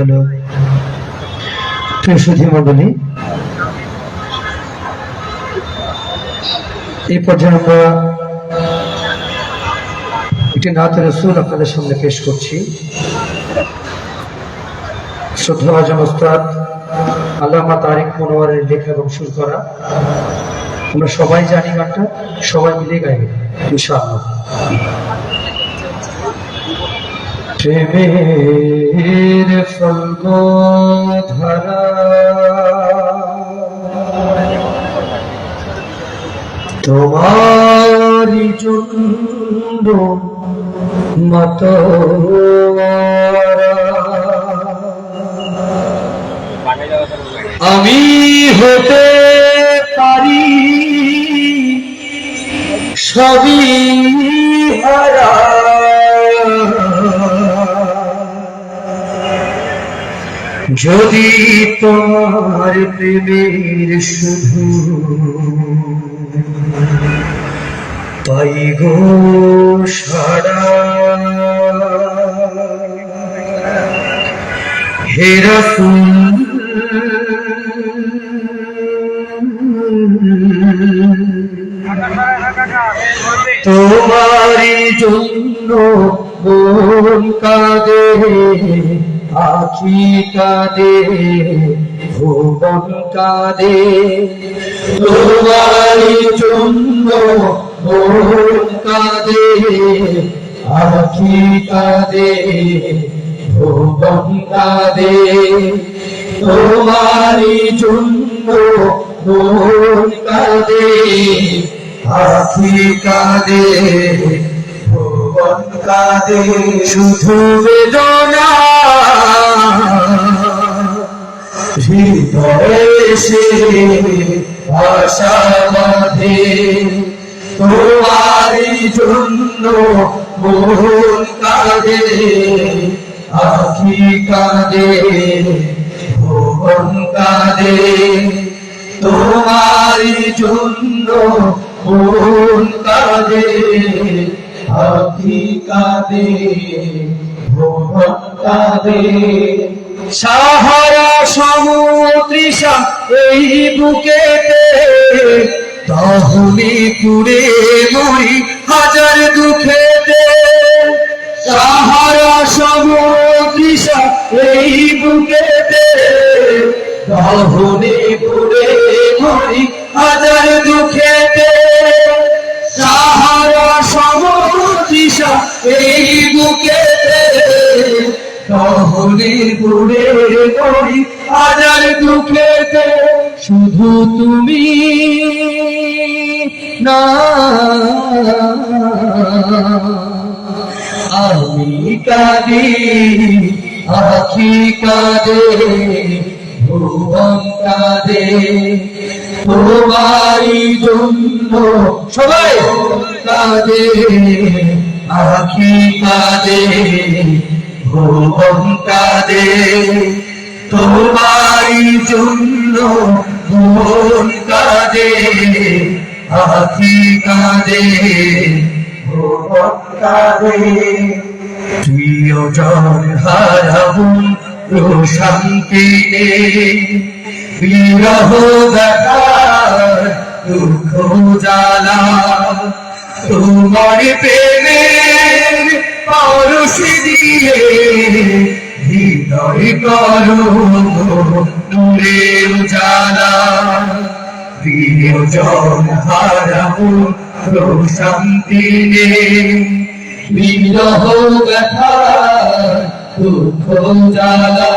হলো সুধী এই পর্যায়ে আমরা একটি নাত রসুল আপনাদের সামনে পেশ করছি। শ্রদ্ধাভাজন ওস্তাদ, আল্লামা তারিক মনোয়ারের লেখা এবং সুর করা। আমরা সবাই জানি গানটা, সবাই মিলে গাইবে, ইনশাআল্লাহ। প্রেমের ফলগ ধারা তোমারি জন্য মত আমি হতে পারি সবই হারা। যদি তোমার প্রেমের শুধু পাই গো সারা। হেরা তোমারি জন্য মন কাঁদে। আখি কাঁদে, ভুবন কাঁদে। তোমারি জন্য মন কাঁদে আখি কাঁদে, ভুবন কাঁদে। তোমারি জন্য মন কাঁদে আখি কাঁদে কাঁদে শুধু বেদনা। হৃদয়ে সে আশা বাঁধে তোমারি জন্য মন কাঁদে। আখি কাঁদে, ভুবন কাঁদে। তোমারি জন্য মন কাঁদে। আখি কাঁদে ভুবন কাঁদে। সাহারা সমুদ্রিষা এই বুকেতে তাহলে পুরে মরি হাজার দুঃখেতে। সাহারা সমুদ্রিষা এই বুকেতে তাহলে পুরে মরি হাজার দুঃখেতে। এই দুঃখেতে শুধু তুমি না আমি কাঁদি আখি কাঁদে ভুবন কাঁদে তোমারি জন্য সবাই কাঁদে আখি কাঁদে ভুবন কাঁদে। তোমারি জন্য ভুবন কাঁদে, আখি কাঁদে ভুবন কাঁদে। প্রিয়জন হারাবু প্রশান্তি বিরহ দেখার দুঃখ জ্বালা। তোমার প্রেমের পরশি দিয়ে হৃদয় করো নূরে উজালা প্রিয়জন হারাবো প্রশান্তি বিরহ ব্যথা, দুঃখ জ্বালা।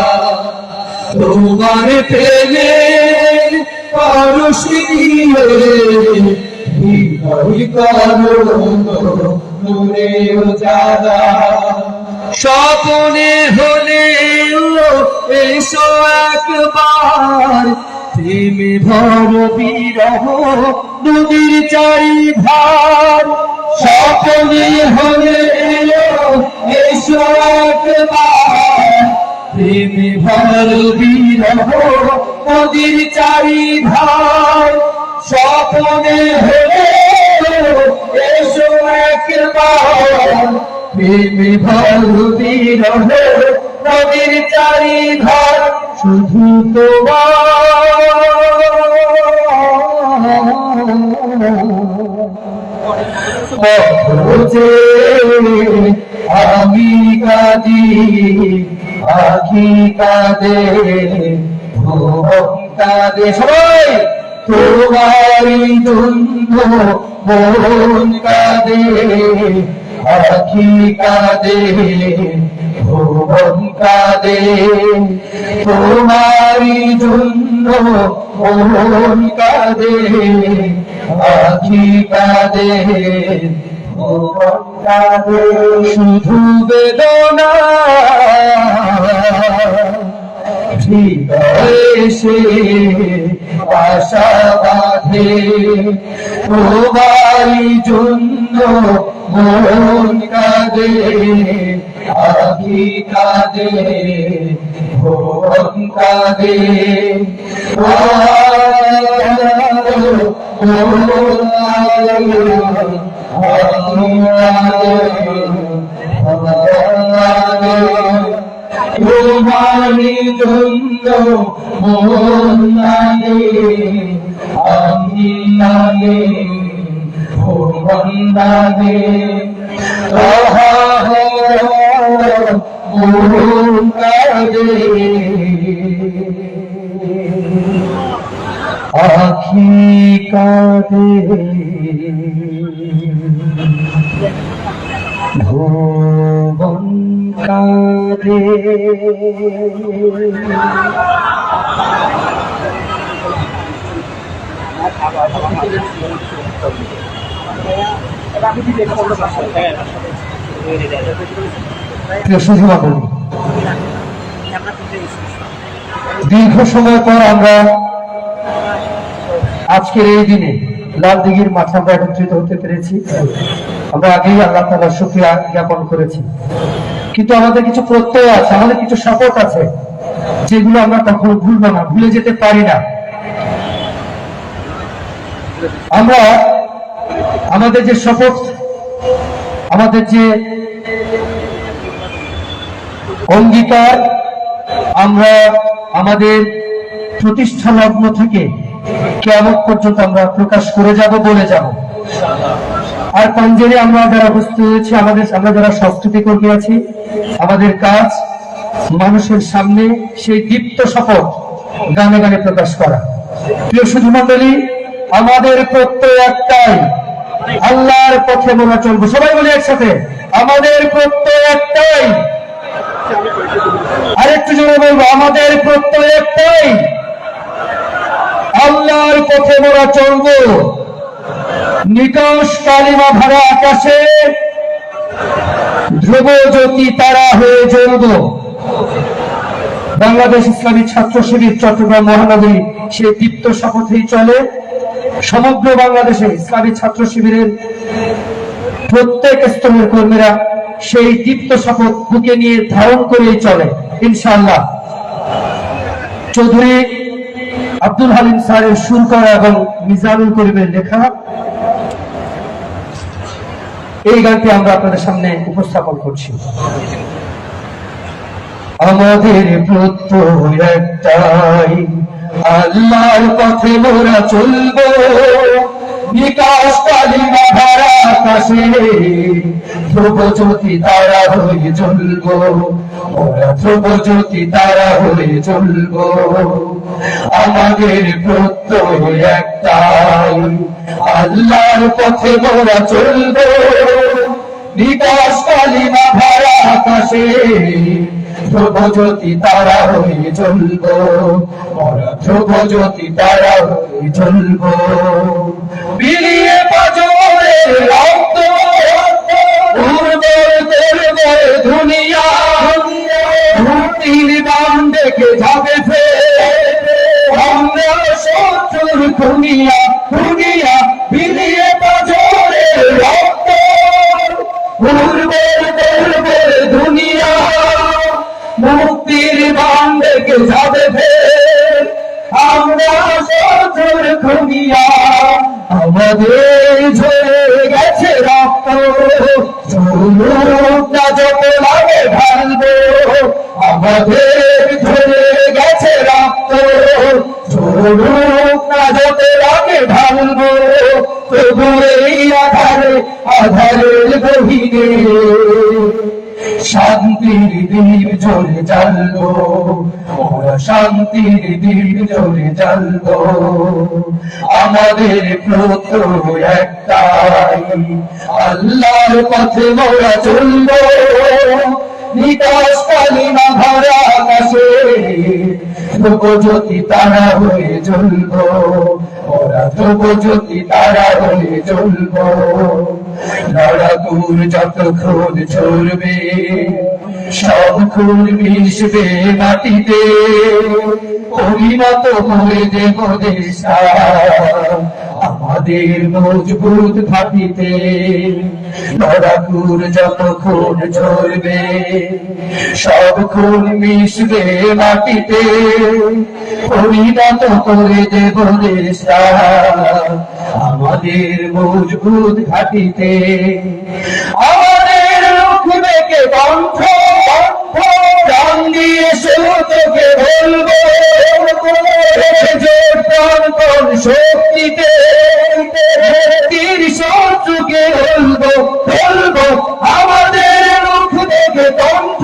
তোমার প্রেমের পরশি দিয়ে স্বপনে হলে এসো একবার। প্রেমে ভর বিরহ, নদীর চারি ধার স্বপনে হলে এসো একবার। প্রেমে ভর বিরহ, নদীর চারি ধার স্বপনে হলে এসো একবার। প্রেমে ভর বিরহ নদীর চারিধার শুধু তোমার। আমি কাঁদি আখি কাঁদে ভুবন কাঁদে। সবাই! তোমারই জন্য মন কাঁদে, আখি কাঁদে, ভুবন কাঁদে। তোমারই জন্য মন কাঁদে, আখি কাঁদে, ভুবন কাঁদে। শুধু বেদনা এসে আশা বাঁধে। তোমারই জন্য মন কাঁদে আখি কাঁদে ভুবন কাঁদে। তোমারি মন লাগে ভুবন লাগে আখি কাঁদে ভুবন মণ্ডলী দীর্ঘ সময় পর আমরা আজকের এই দিনে লাল দিঘির মাঠে আমরা একত্রিত হতে পেরেছি। আমরা আগেই আল্লাহ তালা সুক্রিয়া জ্ঞাপন করেছি। কিন্তু আমাদের কিছু প্রত্যয় আছে, আমাদের কিছু শপথ আছে, যেগুলো আমরা কখনো ভুলবো না, ভুলে যেতে পারি না। আমরা আমাদের যে শপথ, আমাদের যে অঙ্গীকার, আমরা আমাদের প্রতিষ্ঠা লগ্ন থেকে কেমন পর্যন্ত আমরা প্রকাশ করে যাব, বলে যাব। আর পাঞ্জেরি আমরা যারা উপস্থিত হয়েছি, আমাদের, আমরা যারা সংস্কৃতি কর্মী আছি, আমাদের কাজ মানুষের সামনে সেই দীপ্ত শপথ গানে গানে প্রকাশ করা। প্রিয় সুধী মন্ডলী আমাদের প্রত্যয় একটাই, আল্লাহর পথে আমরা চলবো। সবাই বলি একসাথে, আমাদের প্রত্যয় একটাই। আরেকটু জোরে বলব, আমাদের প্রত্যয় একটাই, আল্লাহর পথে মোরা চলব। নিকশ কালিমা ভরা আকাশে। ধ্রুব জ্যোতি তারা হয়ে জ্বলব। বাংলাদেশ ইসলামী ছাত্র শিবির, চট্টগ্রাম মহানগরী সেই দীপ্ত শপথেই চলে। সমগ্র বাংলাদেশে ইসলামী ছাত্র শিবিরের প্রত্যেক স্তরের কর্মীরা সেই দীপ্ত শপথ বুকে নিয়ে ধারণ করেই চলে, ইনশাআল্লাহ। চৌধুরী আব্দুল হালিম স্যারের সুর করা এবং মিজানুল করিমের লেখা এই গানটি আমরা আপনাদের সামনে উপস্থাপন করছি। আমাদের প্রত্যয় একটাই আল্লাহর পথে মোরা চলবো। বিকাশ কালিমা ধারা আকাশে ধ্রুব জ্যোতি তারা হয়ে চলবো। ওরা ধ্রুব জ্যোতি তারা হয়ে চলবো। আমাদের প্রত্যয় একটাই। আল্লাহর পথে মোরা চলবো। বিকাশ কালিমা ধারা আকাশে তারা হয়ে চলব। তারা হয়ে চলব। বিলিয়ে রক্ত দুনিয়া பொங்கியா জ্বলে জ্বালবো ওরা শান্তির দ্বীপ জ্বলে জ্বালবো আমাদের প্রত একটাই। আল্লাহর পথে মোরা চলবো। নিকাশ কালিমা ভরা আকাশে। জ্যোতি তারা হয়ে জ্বলব ওরা জ্যোতি তারা হয়ে জ্বলব লড়াকুর খুন ঝরবে। মাটিতে পরিণত করে দেব আমাদের মজবুত ঘাটিতে লড়াকুর যত খুন ঝরবে সব খুন মিশবে মাটিতে। পরিণত করে দেব আমাদের মজবুত ঘাটিতে আমাদের রুখবে কে সুতোকে বলব প্রাণ শক্তিতে। তীর শত্রুকে বলব বলব, আমাদের মুখ থেকে কণ্ঠ।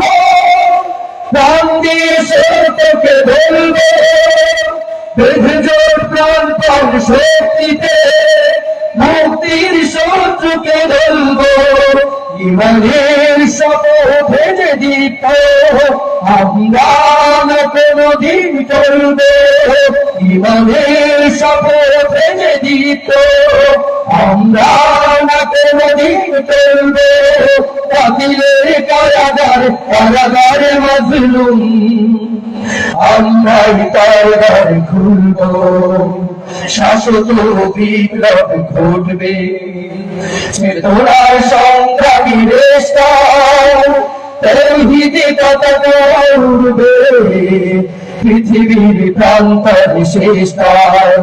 প্রাণ দিয়ে সত্যকে বলব বেঁধে প্রাণ শক্তিতে। মুক্তির শত্রুকে বলব, ইমানের শপথে যে দিত আমরা কোনদিন চলবে। ইমানের শপথে যে দিত আমরা কোনদিন চলবে। কাতিলের কারাগার, কারাগারে মজলুম। আমরাই দ্বার খুলব। শাশ্বত বিপ্লব ঘটবে। চেতনার সংগ্রামী রেস্তা তৌহিদে উড়বে। পৃথিবীর প্রান্তর শেষটায়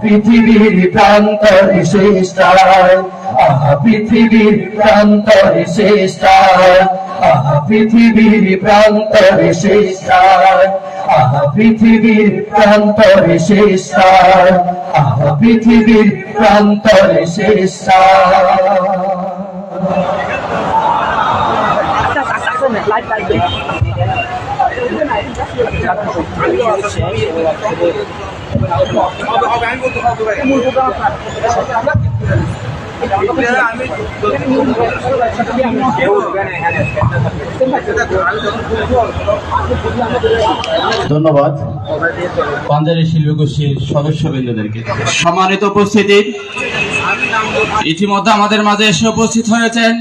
পৃথিবীর প্রান্তর শেষটায় পৃথিবীর প্রান্তর শেষটায় পৃথিবীর প্রান্তর শেষটায়। আহা পৃথিবীর প্রান্তর শেষটায় আহা পৃথিবীর প্রান্তর ধন্যবাদ। পাঞ্জাবি শিল্পগোষ্ঠীর সদস্যবৃন্দদেরকে। সম্মানিত উপস্থিতি। ইতিমধ্যে আমাদের মাঝে এসে উপস্থিত হয়েছেন